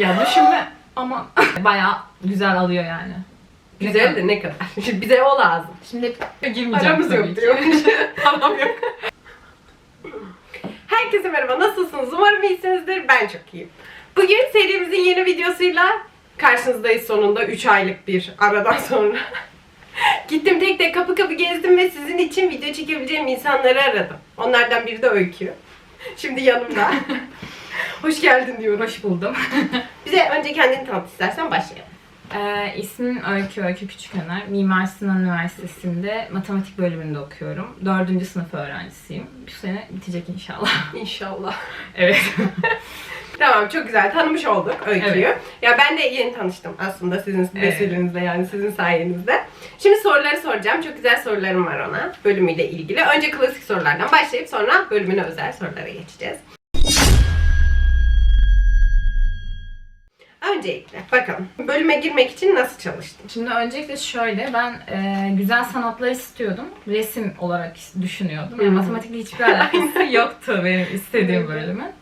ya düşünme ama bayağı güzel alıyor yani. Güzel de ne kadar? Bize o lazım. Şimdi girmeyeceğim Paramız tabii yok ki. Param yok. Herkese merhaba, nasılsınız? Umarım iyisinizdir. Ben çok iyiyim. Bugün serimizin yeni videosuyla karşınızdayız sonunda 3 aylık bir aradan sonra. Gittim tek tek kapı kapı gezdim ve sizin için video çekebileceğim insanları aradım. Onlardan biri de Öykü. Şimdi yanımda. Hoş geldin diyorum. Hoş buldum. Bize önce kendini tanıt istersen başlayalım. Ee, ismim Öykü, Öykü Küçükener. Mimar Sinan Üniversitesi'nde matematik bölümünde okuyorum. Dördüncü sınıf öğrencisiyim. Bu sene bitecek inşallah. İnşallah. evet. Tamam çok güzel tanımış olduk Öykü'yü. Evet. Ya ben de yeni tanıştım aslında sizin Evet. vesilenizle yani sizin sayenizde. Şimdi soruları soracağım. Çok güzel sorularım var ona bölümüyle ilgili. Önce klasik sorulardan başlayıp sonra bölümüne özel sorulara geçeceğiz. Öncelikle bakalım bölüme girmek için nasıl çalıştın? Şimdi öncelikle şöyle, ben e, güzel sanatlar istiyordum. Resim olarak düşünüyordum. Yani matematikle hiçbir alakası yoktu benim istediğim bölümün.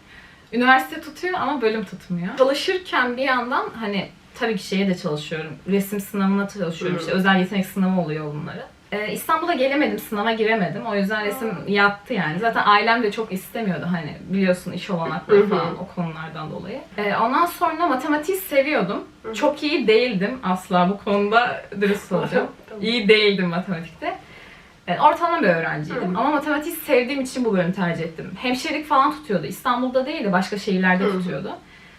Üniversite tutuyor ama bölüm tutmuyor. Çalışırken bir yandan hani tabii ki şeye de çalışıyorum. Resim sınavına çalışıyorum. İşte özel yetenek sınavı oluyor bunları. E, İstanbul'a gelemedim, sınava giremedim. O yüzden resim yattı yani. Zaten ailem de çok istemiyordu hani biliyorsun iş olanakları falan o konulardan dolayı. E, ondan sonra matematiği seviyordum. Çok iyi değildim asla bu konuda dürüst olacağım. İyi değildim matematikte. Ben ortalama bir öğrenciydim ama matematiği sevdiğim için bu bölümü tercih ettim. Hemşirelik falan tutuyordu. İstanbul'da değil de başka şehirlerde tutuyordu.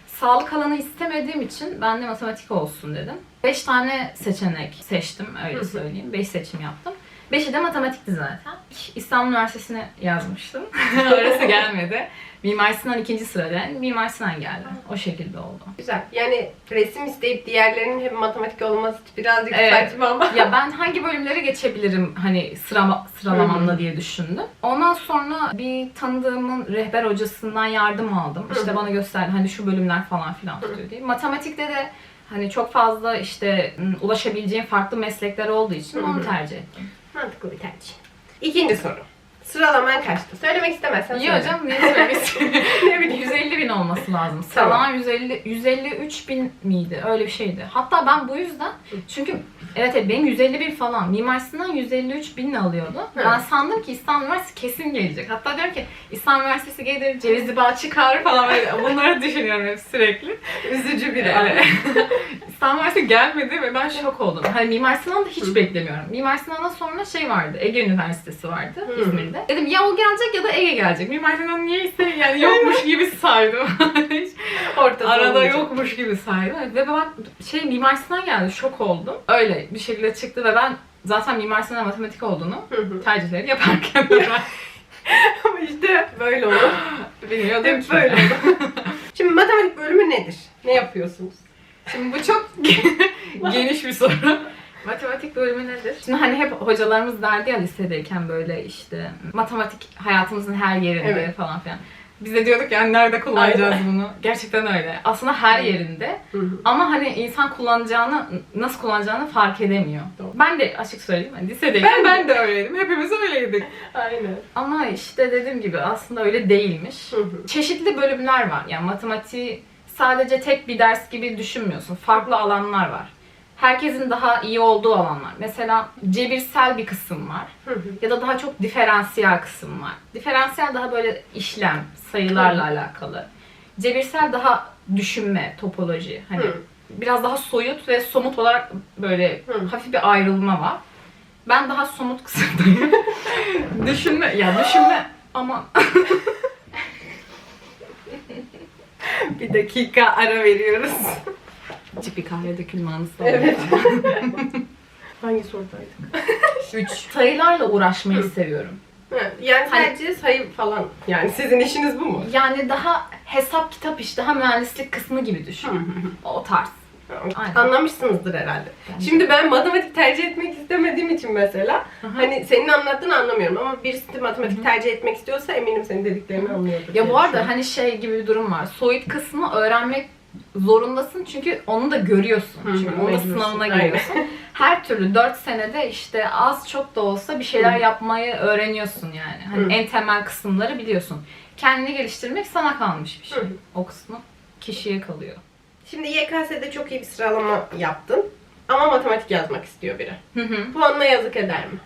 Sağlık alanı istemediğim için ben de matematik olsun dedim. 5 tane seçenek seçtim öyle söyleyeyim. 5 seçim yaptım. Beşi de matematikti zaten. İstanbul Üniversitesi'ne yazmıştım. Orası gelmedi. Mimar Sinan ikinci sırada. Mimar Sinan geldi. O şekilde oldu. Güzel. Yani resim isteyip diğerlerinin hep matematik olması birazcık Evet. saçma ama. ya ben hangi bölümlere geçebilirim hani sırama, sıralamamla diye düşündüm. Ondan sonra bir tanıdığımın rehber hocasından yardım aldım. İşte bana gösterdi hani şu bölümler falan filan tutuyor diye. Matematikte de hani çok fazla işte m, ulaşabileceğim farklı meslekler olduğu için onu tercih ettim. Mantıklı bir tercih. İkinci soru. Sıralaman kaçtı? Söylemek istemezsen İyi söyle. hocam niye söylemesin? ne bileyim. 150 bin olması lazım. Tamam. Sıralaman 150, 153 bin miydi? Öyle bir şeydi. Hatta ben bu yüzden çünkü evet, evet benim 150 bin falan. Mimar Sinan 153 binle alıyordu. Hı. Ben sandım ki İstanbul Üniversitesi kesin gelecek. Hatta diyorum ki İstanbul Üniversitesi gelir, Cevizli Bağ çıkar falan böyle. Bunları düşünüyorum hep sürekli. Üzücü bir Evet. İstanbul Üniversitesi gelmedi ve ben şok oldum. Hani Mimar Sinan'ı da hiç beklemiyorum. Mimar Sinan'dan sonra şey vardı, Ege Üniversitesi vardı Hı. İzmir'de. Dedim ya o gelecek ya da Ege gelecek. Mimar Sinan niye ise yani yokmuş gibi saydım. Hiç Ortada Arada olmayacak. yokmuş gibi saydım. Ve ben şey Mimar Sinan geldi, şok oldum. Öyle bir şekilde çıktı ve ben zaten Mimar Sinan matematik olduğunu tercihleri yaparken ben Ama işte böyle olur. bilmiyordum Hep ki. böyle olur. Şimdi matematik bölümü nedir? Ne yapıyorsunuz? Şimdi bu çok geniş bir soru. Matematik bölümü nedir? Şimdi hani hep hocalarımız derdi ya lisedeyken böyle işte matematik hayatımızın her yerinde Evet. falan filan. Biz de diyorduk yani nerede kullanacağız Aynen. bunu? Gerçekten öyle. Aslında her yerinde. Hı hı. Ama hani insan kullanacağını, nasıl kullanacağını fark edemiyor. Doğru. Ben de açık söyleyeyim. Hani lisedeyken Ben ben, de öyleydim. Hepimiz öyleydik. Aynen. Ama işte dediğim gibi aslında öyle değilmiş. Hı hı. Çeşitli bölümler var. Yani matematiği sadece tek bir ders gibi düşünmüyorsun. Farklı alanlar var. Herkesin daha iyi olduğu alanlar. Mesela cebirsel bir kısım var. Hı hı. Ya da daha çok diferansiyel kısım var. Diferansiyel daha böyle işlem, sayılarla alakalı. Cebirsel daha düşünme, topoloji. Hani Hı. biraz daha soyut ve somut olarak böyle Hı. hafif bir ayrılma var. Ben daha somut kısımdayım. düşünme, ya düşünme ama Bir dakika ara veriyoruz. Bir kahve dökülme anısı Evet. oldu. Hangi sorudaydık? Üç. Sayılarla uğraşmayı seviyorum. Evet, Yani Hani- sadece sayı falan. Yani sizin işiniz bu mu? Yani daha hesap kitap işte, daha mühendislik kısmı gibi düşün. O tarz. Aynen. Anlamışsınızdır herhalde. Bence. Şimdi ben matematik tercih etmek istemediğim için mesela hani senin anlattığını anlamıyorum ama birisi matematik tercih etmek istiyorsa eminim senin dediklerini anlıyordur. Ya diye bu arada hani şey gibi bir durum var. Soyut kısmı öğrenmek zorundasın çünkü onu da görüyorsun. Hı çünkü onun sınavına giriyorsun. Her türlü 4 senede işte az çok da olsa bir şeyler Hı. yapmayı öğreniyorsun yani. Hani Hı. en temel kısımları biliyorsun. Kendini geliştirmek sana kalmış bir şey. Hı. O kısmı kişiye kalıyor. Şimdi YKS'de çok iyi bir sıralama yaptın. Ama matematik yazmak istiyor biri. Hı hı. Puanına yazık eder mi?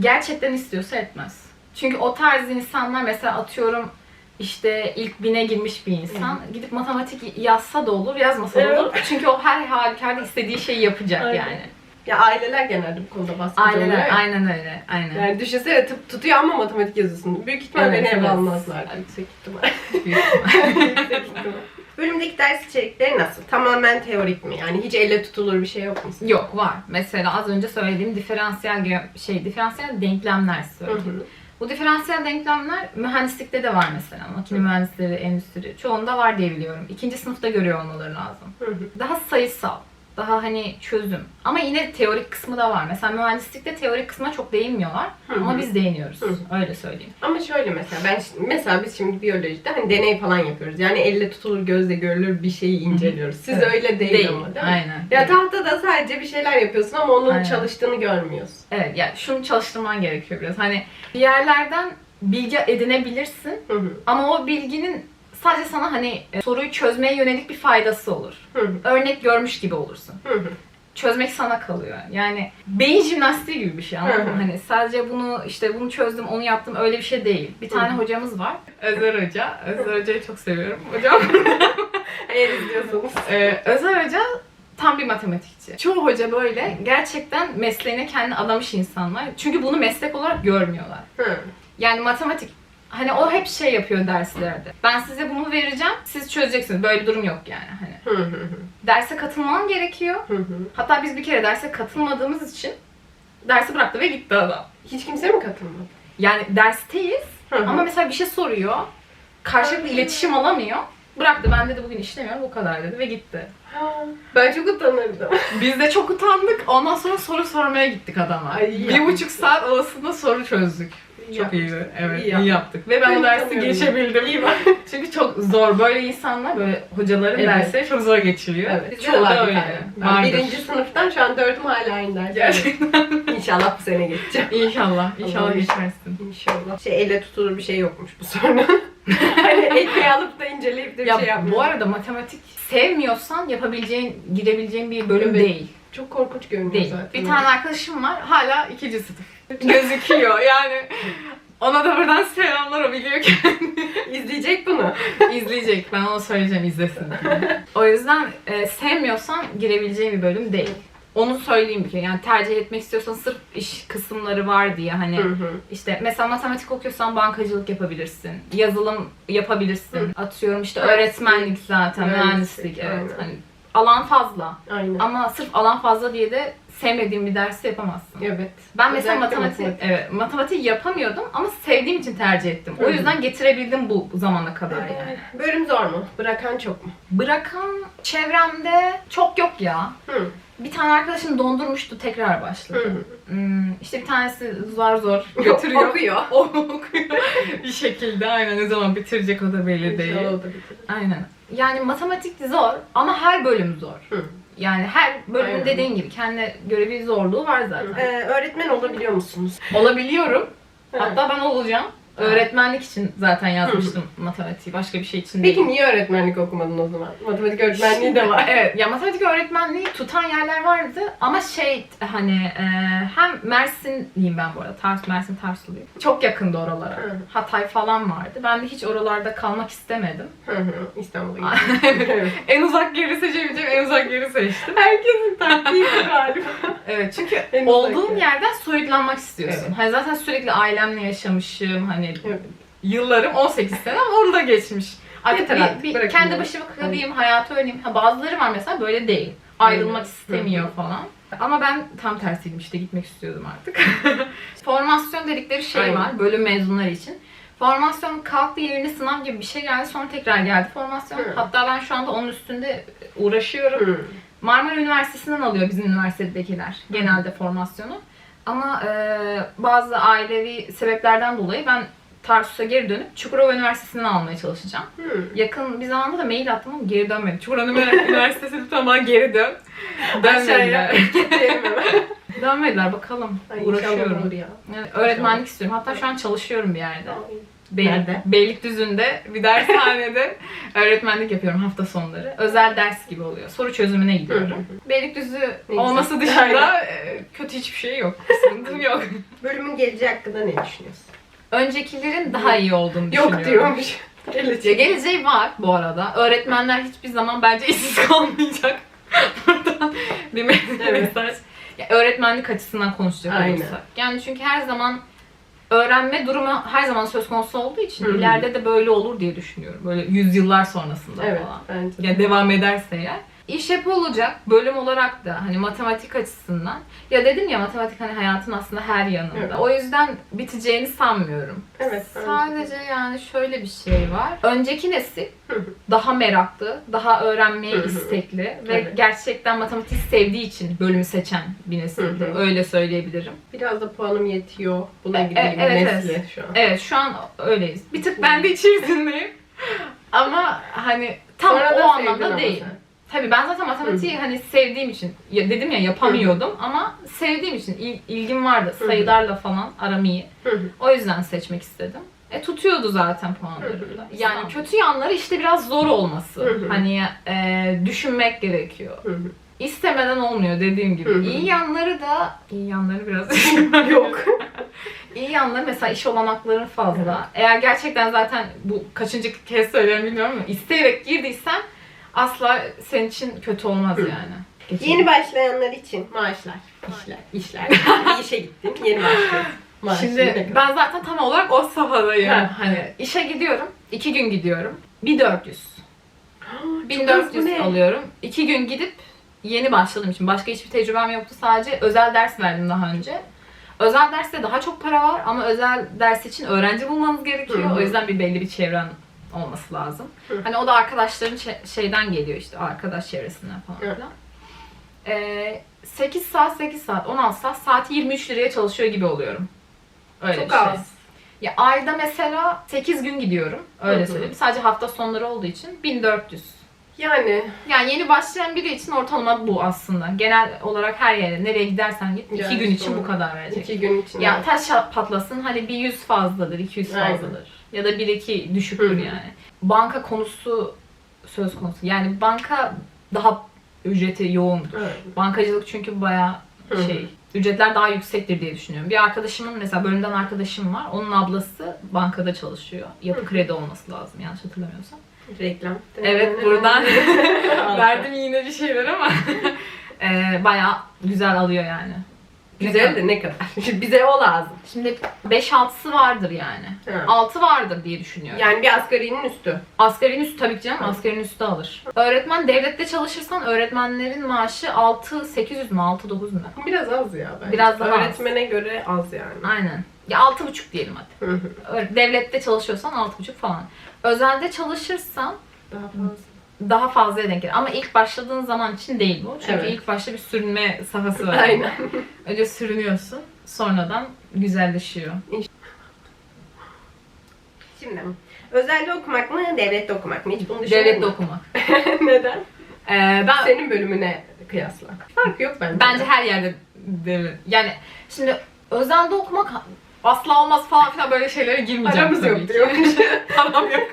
Gerçekten istiyorsa etmez. Çünkü o tarz insanlar mesela atıyorum işte ilk bine girmiş bir insan gidip matematik yazsa da olur, yazmasa da olur. Çünkü o her halükarda istediği şeyi yapacak Aynen. yani. Ya aileler genelde bu konuda baskıcı Aynen oluyor ya. aynen öyle. Aynen. Yani düşünsene tıp tutuyor ama matematik yazıyorsun. Büyük ihtimal Evet, beni eve evet. almazlar. Yüksek ihtimal. Büyük ihtimal. Bölümdeki ders içerikleri nasıl? Tamamen teorik mi? Yani hiç elle tutulur bir şey yok mu? Yok var. Mesela az önce söylediğim diferansiyel şey diferansiyel denklemler Hı söyleyeyim. hı. Bu diferansiyel denklemler mühendislikte de var mesela. Makine mühendisleri, endüstri çoğunda var diye biliyorum. İkinci sınıfta görüyor olmaları lazım. Daha sayısal, daha hani çözüm. Ama yine teorik kısmı da var. Mesela mühendislikte teorik kısmına çok değinmiyorlar. Hı hı. Ama biz değiniyoruz. Hı hı. Öyle söyleyeyim. Ama şöyle mesela ben mesela biz şimdi biyolojide hani deney falan yapıyoruz. Yani elle tutulur, gözle görülür bir şeyi inceliyoruz. Siz Evet. öyle değil, ama değil mi? Aynen. Ya tahtada sadece bir şeyler yapıyorsun ama onun Aynen. çalıştığını görmüyorsun. Evet yani şunu çalıştırman gerekiyor biraz. Hani bir yerlerden bilgi edinebilirsin Hı hı. ama o bilginin sadece sana hani e, soruyu çözmeye yönelik bir faydası olur. Hı hı. Örnek görmüş gibi olursun. Hı hı. Çözmek sana kalıyor. Yani beyin jimnastiği gibi bir şey anladın mı? Hani sadece bunu işte bunu çözdüm, onu yaptım öyle bir şey değil. Bir tane Hı hı. hocamız var. Özer Hoca. Özer Hoca'yı çok seviyorum. Hocam Eğer izliyorsanız. Ee, Özer Hoca tam bir matematikçi. Çoğu hoca böyle gerçekten mesleğine kendini adamış insanlar. Çünkü bunu meslek olarak görmüyorlar. Hı. Yani matematik hani o hep şey yapıyor derslerde. Ben size bunu vereceğim, siz çözeceksiniz. Böyle bir durum yok yani hani. Hı hı hı. Derse katılman gerekiyor. Hı hı. Hatta biz bir kere derse katılmadığımız için dersi bıraktı ve gitti adam. Hiç kimse mi katılmadı? Yani dersteyiz Hı hı. ama mesela bir şey soruyor. Karşılıklı iletişim alamıyor. Bıraktı. Ben dedi bugün işlemiyorum bu kadar dedi ve gitti. Ben çok utanırdım. Biz de çok utandık. Ondan sonra soru sormaya gittik adama. Ay, bir buçuk saat aslında soru çözdük. Çok iyiydi. Evet, İyi iyi, yaptık. Ve ben, o dersi geçebildim. İyi bak. Çünkü çok zor. Böyle insanlar, böyle hocaların Evet. dersleri çok zor geçiliyor. Evet. Çoğu da öyle. Vardır. birinci sınıftan şu an dördüm hala aynı ders. Gerçekten. İnşallah bu sene geçeceğim. İnşallah. İnşallah geçersin. İnşallah. Şey elle tutulur bir şey yokmuş bu sorunun. hani ekmeği alıp da inceleyip de bir Ya şey yapmıyor. bu arada matematik sevmiyorsan yapabileceğin, girebileceğin bir bölüm Evet. değil. çok korkunç görünüyor Değil. zaten. Bir tane arkadaşım var hala ikinci sınıf. Gözüküyor yani. Ona da buradan selamlar o biliyor ki. izleyecek bunu. İzleyecek. Ben ona söyleyeceğim izlesin. o yüzden e, sevmiyorsan girebileceğin bir bölüm değil. Onu söyleyeyim bir kere. Yani tercih etmek istiyorsan sırf iş kısımları var diye hani Hı hı. işte mesela matematik okuyorsan bankacılık yapabilirsin. Yazılım yapabilirsin. Atıyorum işte öğretmenlik zaten, Mühendislik, mühendislik. Evet. aynen. Hani alan fazla. Aynen. Ama sırf alan fazla diye de sevmediğin bir dersi yapamazsın. Evet. Ben mesela Özellikle matematik, matematik. evet matematik yapamıyordum ama sevdiğim için tercih ettim. Hı O yüzden getirebildim bu zamana kadar yani. Bölüm zor mu? Bırakan çok mu? Bırakan çevremde çok yok ya. Hı. Bir tane arkadaşım dondurmuştu tekrar başladı. Hmm, işte bir tanesi zor zor götürüyor. Okuyor. O okuyor. bir şekilde aynen ne zaman bitirecek o da belli değil. İnşallah o da bitirir. Aynen. Yani matematik zor ama her bölüm zor. Hı. Yani her bölümün Aynen. dediğin gibi kendine göre bir zorluğu var zaten. Ee, öğretmen olabiliyor musunuz? Olabiliyorum. Hatta ben olacağım. Öğretmenlik için zaten yazmıştım matematiği. Başka bir şey için değil. Peki niye öğretmenlik okumadın o zaman? Matematik öğretmenliği de var. Evet, ya matematik öğretmenliği tutan yerler vardı ama şey hani e, hem Mersinliyim ben bu arada. Tars, Mersin Tarsu'luyum. Çok yakındı oralara. Hı. Hatay falan vardı. Ben de hiç oralarda kalmak istemedim. Hı hı. İstanbul'a gittim. En uzak yeri seçebileceğim en uzak yeri seçtim. Herkesin taktiği bu galiba. Evet çünkü En uzak olduğun yer. yerden soyutlanmak istiyorsun. Evet. Hani zaten sürekli ailemle yaşamışım. Hani Evet. yıllarım 18 sene orada geçmiş. Artık bir, bir bırakın kendi başıma kalayım, hayatı öğreneyim. Ha, bazıları var mesela böyle değil. Ayrılmak istemiyor falan. Ama ben tam tersiydim işte gitmek istiyordum artık. Formasyon dedikleri şey Aynen. var bölüm mezunları için. Formasyon kalktı yerine sınav gibi bir şey geldi sonra tekrar geldi formasyon. Hı. Hatta ben şu anda onun üstünde uğraşıyorum. Hı. Marmara Üniversitesi'nden alıyor bizim üniversitedekiler genelde formasyonu. Ama e, bazı ailevi sebeplerden dolayı ben Tarsus'a geri dönüp Çukurova Üniversitesi'nden almaya çalışacağım. Hı. Yakın bir zamanda da mail attım ama geri dönmedi. Çukurova Üniversitesi lütfen bana geri dön. Dönmediler. Dönmediler bakalım. Ay, inşallah olur Uğraşıyorum. ya. Yani öğretmenlik istiyorum. Hatta şu an çalışıyorum bir yerde. Nerede? Beylikdüzü'nde bir dershanede öğretmenlik yapıyorum hafta sonları. Özel ders gibi oluyor. Soru çözümüne gidiyorum. Beylikdüzü güzel. olması dışında e, kötü hiçbir şey yok. Sıkıntım yok. Bölümün geleceği hakkında ne düşünüyorsun? Öncekilerin daha iyi olduğunu düşünüyorum. Yok diyormuş. Ya Geleceği. geleceği var bu arada. Öğretmenler hiçbir zaman bence işsiz kalmayacak. Buradan bir me- Evet. mesaj. Ya, öğretmenlik açısından konuşacak Aynen. olursak. Yani çünkü her zaman öğrenme durumu her zaman söz konusu olduğu için Hı hı. ileride de böyle olur diye düşünüyorum. Böyle yüzyıllar sonrasında Evet falan. bence. de. Yani devam ederse eğer. İş hep olacak. Bölüm olarak da hani matematik açısından. Ya dedim ya matematik hani hayatın aslında her yanında. Evet. O yüzden biteceğini sanmıyorum. Evet. Sadece yani şöyle bir şey var. Önceki nesil daha meraklı, daha öğrenmeye istekli ve Evet. gerçekten matematik sevdiği için bölümü seçen bir nesildi. Öyle söyleyebilirim. Biraz da puanım yetiyor. Buna E- gideyim e- evet, nesli evet. şu an. Evet şu an öyleyiz. Bir tık ben de içerisindeyim. Ama hani tam Sonra o anlamda değil. sen. Tabii ben zaten matematiği hani sevdiğim için ya dedim ya yapamıyordum ama sevdiğim için il- ilgim vardı. Hı. Sayılarla falan aram iyi. Hı. O yüzden seçmek istedim. E tutuyordu zaten. Hı hı. Yani kötü yanları işte biraz zor olması. Hı. Hani e, düşünmek gerekiyor. Hı. İstemeden olmuyor dediğim gibi. Hı. İyi yanları da iyi yanları biraz Yok. İyi yanları mesela iş olanakları fazla. Eğer gerçekten zaten bu kaçıncı kez söylüyorum bilmiyorum ama isteyerek girdiysen asla senin için kötü olmaz yani. Geçelim. Yeni başlayanlar için maaşlar, işler, işler. bir işe gittim, yeni başlıyorum. Maaşı ne Şimdi ben zaten tam olarak o safhadayım. Ha. Hani işe gidiyorum, iki gün gidiyorum. 1400. Çok az, bu 1400 ne? alıyorum. İki gün gidip yeni başladığım için başka hiçbir tecrübem yoktu. Sadece özel ders verdim daha önce. Özel derste daha çok para var ama özel ders için öğrenci bulmanız gerekiyor. Hı. O yüzden bir belli bir çevren olması lazım. Hı. Hani o da arkadaşların şey- şeyden geliyor işte arkadaş çevresinden falan filan. Ee, 8 saat 8 saat 16 saat saati 23 liraya çalışıyor gibi oluyorum. Öyle Çok bir şey. az. Ya ayda mesela 8 gün gidiyorum. Öyle Hı hı. söyleyeyim. Sadece hafta sonları olduğu için 1400. Yani Yani yeni başlayan biri için ortalama bu aslında. Genel olarak her yere nereye gidersen git 2 Yani gün için doğru. bu kadar verecek. iki gün için. Ya taş patlasın hani bir 100 fazladır, 200 Aynen. fazladır. Ya da 1-2 düşüktür Hı yani. Banka konusu söz konusu. Yani banka daha ücreti yoğundur. Evet. Bankacılık çünkü hı. şey, ücretler daha yüksektir diye düşünüyorum. Bir arkadaşımın mesela bölümden arkadaşım var. Onun ablası bankada çalışıyor. Yapı kredi olması lazım yanlış hatırlamıyorsam. Reklam. Evet buradan verdim yine bir şeyler ama e, bayağı güzel alıyor yani. Güzel de ne kadar? Bize o lazım. Şimdi 5-6'sı vardır yani. Ha. 6 vardır diye düşünüyorum. Yani bir asgarinin üstü. Asgarin üstü tabii ki canım. Hı. Asgarin üstü alır. Öğretmen devlette çalışırsan öğretmenlerin maaşı 6 800 mü 6 9 mu? Biraz az ya bence. Biraz daha az. Öğretmene göre az yani. Aynen. Ya 6,5 diyelim hadi. Hı hı. Devlette çalışıyorsan 6,5 falan. Özelde çalışırsan Daha fazla. Daha fazlaya denk gelir. Ama ilk başladığın zaman için değil bu. Çünkü Evet. ilk başta bir sürünme sahası var. Aynen. Önce sürünüyorsun. Sonradan güzelleşiyor. Şimdi özelde okumak mı, devlette okumak mı? Hiç bunu düşündün Devlette okumak. Neden? Ee, ben Senin bölümüne kıyasla. Fark yok bence. Bence her yerde devlet. Yani şimdi özelde okumak asla olmaz falan filan böyle şeylere girmeyeceğim Aramız yok ki. diyormuş. Param yok.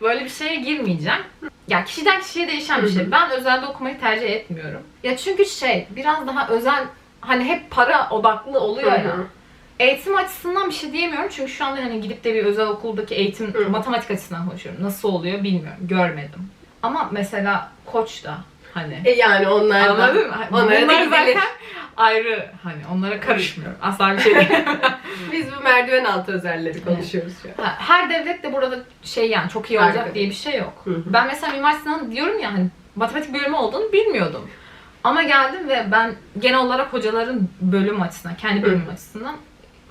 Böyle bir şeye girmeyeceğim. Ya kişiden kişiye değişen bir şey. Ben özelde okumayı tercih etmiyorum. Ya çünkü şey biraz daha özel hani hep para odaklı oluyor ya. Eğitim açısından bir şey diyemiyorum çünkü şu anda hani gidip de bir özel okuldaki eğitim matematik açısından konuşuyorum. Nasıl oluyor bilmiyorum. Görmedim. Ama mesela koç da hani E yani onlar da. Anladın mı? Onlara da Bunlar gidilir. zaten ayrı hani onlara karışmıyorum. Asla bir şey değil. Biz bu merdiven altı özelleri konuşuyoruz şu an. Ha, Her devlet de burada şey yani çok iyi olacak Her diye bir şey yok. Hı hı. Ben mesela Mimar Sinan diyorum ya hani matematik bölümü olduğunu bilmiyordum. Ama geldim ve ben genel olarak hocaların bölüm açısından, kendi bölümüm açısından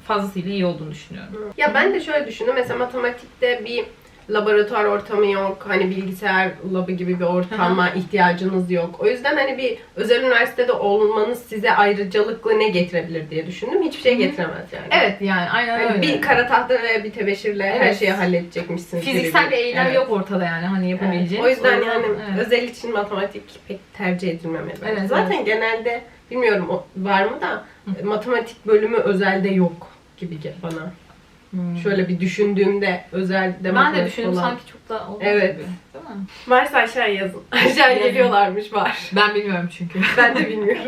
fazlasıyla iyi olduğunu düşünüyorum. Ya ben de şöyle düşündüm. Mesela matematikte bir laboratuvar ortamı yok. Hani bilgisayar labı gibi bir ortama ihtiyacınız yok. O yüzden hani bir özel üniversitede olmanız size ayrıcalıklı ne getirebilir diye düşündüm. Hiçbir şey getiremez yani. Evet yani aynen Hani öyle. bir kara tahta ve bir tebeşirle her Evet. şeyi halledecekmişsiniz. gibi Fiziksel bir eylem Evet. yok ortada yani hani Evet. O yüzden yani evet. özel için matematik pek tercih edilmemeli. bence. Evet, Zaten genelde bilmiyorum o- var mı da matematik bölümü özelde yok gibi ge- bana. Hmm. Şöyle bir düşündüğümde özel ben de düşündüm olan. sanki çok da oldu Evet. gibi. Değil mi? Varsa aşağı yazın. Aşağı Yazın. geliyorlarmış var. Ben bilmiyorum çünkü. Ben de bilmiyorum.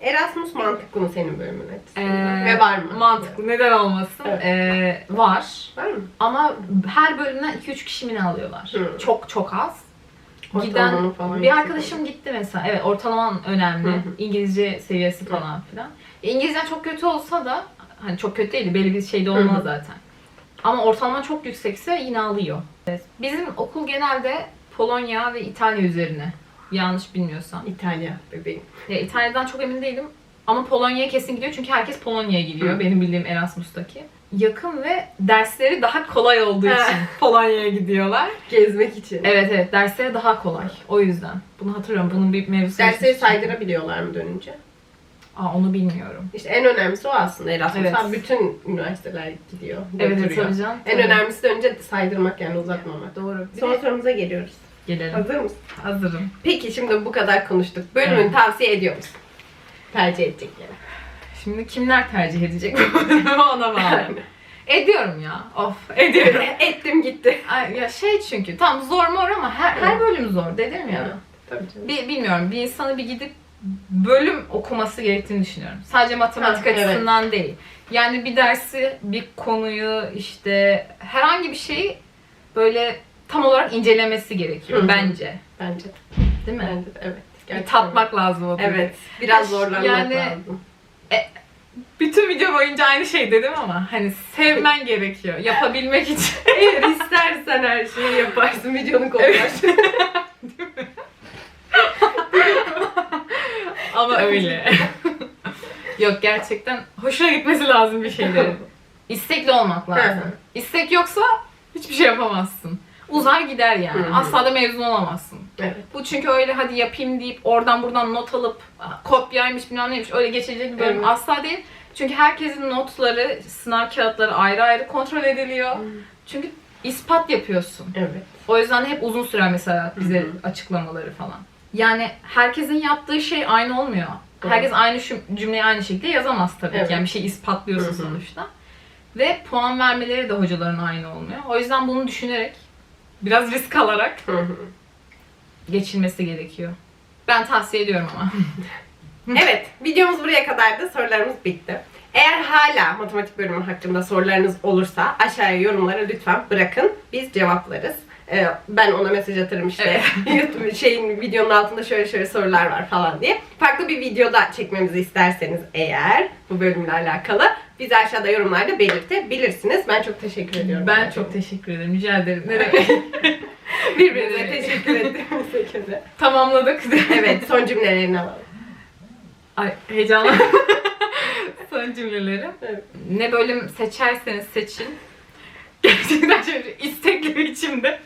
Erasmus mantıklı mı senin bölümün açısından? Ee, Ve var mı? Mantıklı. Neden olmasın? Evet. Ee, var. Var mı? Ama her bölümden 2-3 kişi mi ne alıyorlar? Hı. Çok çok az. Ortalamanın Giden falan bir yüksek arkadaşım gitti mesela. Evet ortalaman önemli. Hı hı. İngilizce seviyesi falan filan. İngilizcen çok kötü olsa da hani çok kötü değil belli bir şeyde olmaz Hı hı. zaten. Ama ortalaman çok yüksekse yine alıyor. Evet. Bizim okul genelde Polonya ve İtalya üzerine. Yanlış bilmiyorsam. İtalya bebeğim. Ya İtalya'dan çok emin değilim. Ama Polonya'ya kesin gidiyor çünkü herkes Polonya'ya gidiyor. Hı. Benim bildiğim Erasmus'taki. Yakın ve dersleri daha kolay olduğu için Polonya'ya gidiyorlar. Gezmek için. Evet evet dersleri daha kolay. O yüzden. Bunu hatırlıyorum. Bunun bir mevzusu. Dersleri saydırabiliyorlar mı dönünce? Aa onu bilmiyorum. İşte en önemlisi o aslında Erasmus'a. Evet. bütün üniversiteler gidiyor. Evet tabii canım. En Tabii. önemlisi de önce saydırmak yani uzatmamak. Doğru. Bir Son de sorumuza geliyoruz. gelelim. Hazır mısın? Hazırım. Peki şimdi bu kadar konuştuk. Bölümünü Evet. tavsiye ediyor musun? Tercih edecekleri. Şimdi kimler tercih edecek ona bağlı. Ediyorum ya. Of ediyorum. Ettim gitti. Ay, ya şey çünkü tam zor mor ama her, her bölüm zor dedim ya. Evet. Tabii canım. Bir, bilmiyorum bir insanı bir gidip bölüm okuması gerektiğini düşünüyorum. Sadece matematik Ha, evet. açısından değil. Yani bir dersi, bir konuyu işte herhangi bir şeyi böyle tam olarak incelemesi gerekiyor bence. Bence de. Değil mi? Bence de. Evet. Bir Gerçekten. tatmak lazım o dili. Evet. Biraz zorlanmak yani- lazım. Bütün video boyunca aynı şey dedim ama hani sevmen gerekiyor yapabilmek için. Eğer istersen her şeyi yaparsın. Videonun konular. ama öyle. Yok gerçekten hoşuna gitmesi lazım bir şeylerin. İstekli olmak lazım. İstek yoksa hiçbir şey yapamazsın. Uzar gider yani. Hı hı. Asla da mezun olamazsın. evet. Bu çünkü öyle hadi yapayım deyip oradan buradan not alıp kopyaymış bilmem neymiş öyle geçilecek bir bölüm Evet. asla değil. Çünkü herkesin notları, sınav kağıtları ayrı ayrı kontrol ediliyor. Çünkü ispat yapıyorsun. Evet. O yüzden hep uzun sürer mesela bize açıklamaları falan. Yani herkesin yaptığı şey aynı olmuyor. Doğru. Herkes aynı cümleyi aynı şekilde yazamaz tabii Evet. ki. Yani bir şey ispatlıyorsun sonuçta. Ve puan vermeleri de hocaların aynı olmuyor. O yüzden bunu düşünerek biraz risk alarak geçilmesi gerekiyor. Ben tavsiye ediyorum ama. evet, videomuz buraya kadardı. Sorularımız bitti. Eğer hala matematik bölümü hakkında sorularınız olursa aşağıya yorumlara lütfen bırakın. Biz cevaplarız. Ee, ben ona mesaj atarım işte. YouTube şeyin videonun altında şöyle şöyle sorular var falan diye. Farklı bir videoda çekmemizi isterseniz eğer bu bölümle alakalı bizi aşağıda yorumlarda belirtebilirsiniz. Ben çok teşekkür ediyorum. Ben çok teşekkür ederim. Rica ederim. Ne demek? Birbirinize Evet. teşekkür ettiğimize göre. Tamamladık. Evet, son cümlelerini alalım. Ay heyecanlı. Son cümlelerim. Evet. Ne bölüm seçerseniz seçin. Gerçekten şöyle istekli içimde.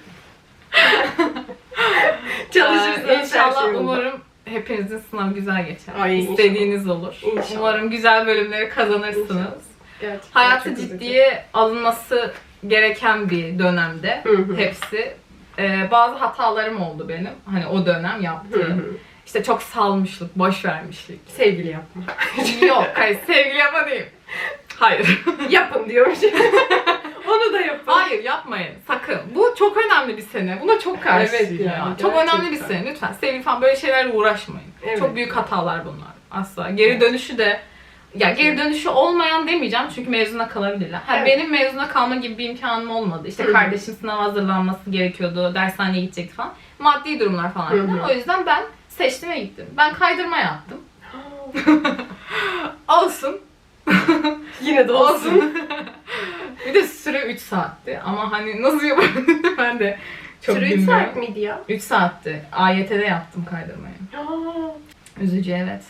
Çalışırsanız Ee, her İnşallah şey olur. umarım hepinizin sınavı güzel geçer. Ay, inşallah. İstediğiniz olur. İnşallah. Umarım güzel bölümleri kazanırsınız. Gerçekten Hayatı çok üzücü. ciddiye alınması gereken bir dönemde Hı hı. hepsi. Ee, bazı hatalarım oldu benim. Hani o dönem Hı yaptığım. hı. İşte çok salmışlık, boş vermişlik. Sevgili yapma. Yok, hayır sevgili yapma değil. Hayır. Yapın diyormuş. Onu da yapın. Hayır yapmayın sakın. Bu çok önemli bir sene. Buna çok karşıyım Evet ya. yani, Çok önemli bir gerçekten. sene. Lütfen sevgili falan böyle şeylerle uğraşmayın. Evet. Çok büyük hatalar bunlar. Asla. Geri dönüşü de ya geri dönüşü olmayan demeyeceğim çünkü mezuna kalabilirler. Ha, Evet. Benim mezuna kalma gibi bir imkanım olmadı. İşte kardeşim sınav hazırlanması gerekiyordu. Dershaneye gidecekti falan. Maddi durumlar falan. O yüzden ben seçtim ve gittim. Ben kaydırma yaptım. Olsun. Yine de olsun. Bir de süre 3 saatti ama hani nasıl yapabildim ben de çok Süre 3 bilmiyorum. saat miydi ya? 3 saatti. AYT'de yaptım kaydırmayı. Aa, Üzücü evet.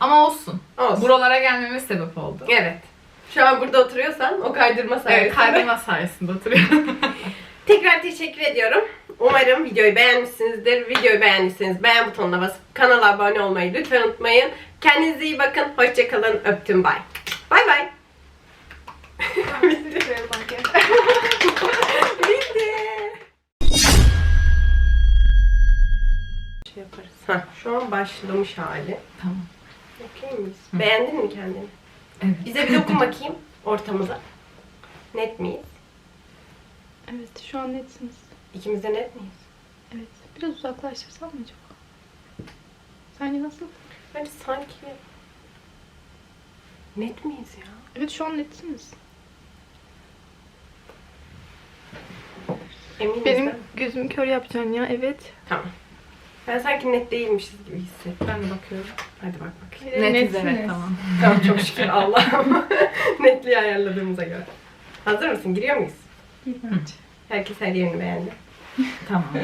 Ama olsun. Olsun. Buralara gelmeme sebep oldu. Evet. Şu an burada oturuyorsan o kaydırma sayesinde. Evet, kaydırma sayesinde oturuyorum. Tekrar teşekkür ediyorum. Umarım videoyu beğenmişsinizdir. Videoyu beğendiyseniz beğen butonuna basıp kanala abone olmayı lütfen unutmayın. Kendinize iyi bakın. Hoşçakalın. Öptüm. Bay. Bay bay. Bitti. Bitti. Şey yaparız. Heh, şu an başlamış hali. tamam. Okey miyiz? Hı. Beğendin mi kendini? Evet. Bize bir dokun bakayım ortamıza. Net miyiz? Evet şu an netsiniz. İkimiz de net miyiz? Evet. Biraz uzaklaştırsam mı acaba? Sence nasıl? Bence sanki... Net miyiz ya? Evet şu an netsiniz. Eminiz Benim mi? gözümü kör yapacaksın ya evet. Tamam. Ben sanki net değilmişiz gibi hissettim. Ben de bakıyorum. Hadi bak bakayım. Netiz Netsiniz. evet tamam. Tamam çok şükür Allah'ım. Netliği ayarladığımıza göre. Hazır mısın? Giriyor muyuz? Herkes her yerini beğendi. Tamam.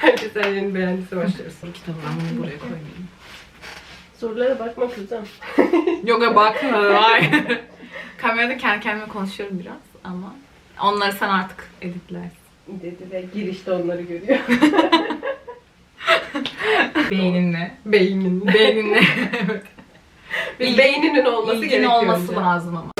Herkes her yerini beğendiyse başlıyoruz. Kitabı ben bunu buraya koymayayım. Sorulara bakma kızım. Yoga bakma. Hayır. Kamerada kendi kendime konuşuyorum biraz ama onları sen artık editlersin. Dedi de girişte onları görüyor. Beyninle. Beynin. Beyninle. evet. Bir beyninin olması gerekiyor. olması önce. lazım ama.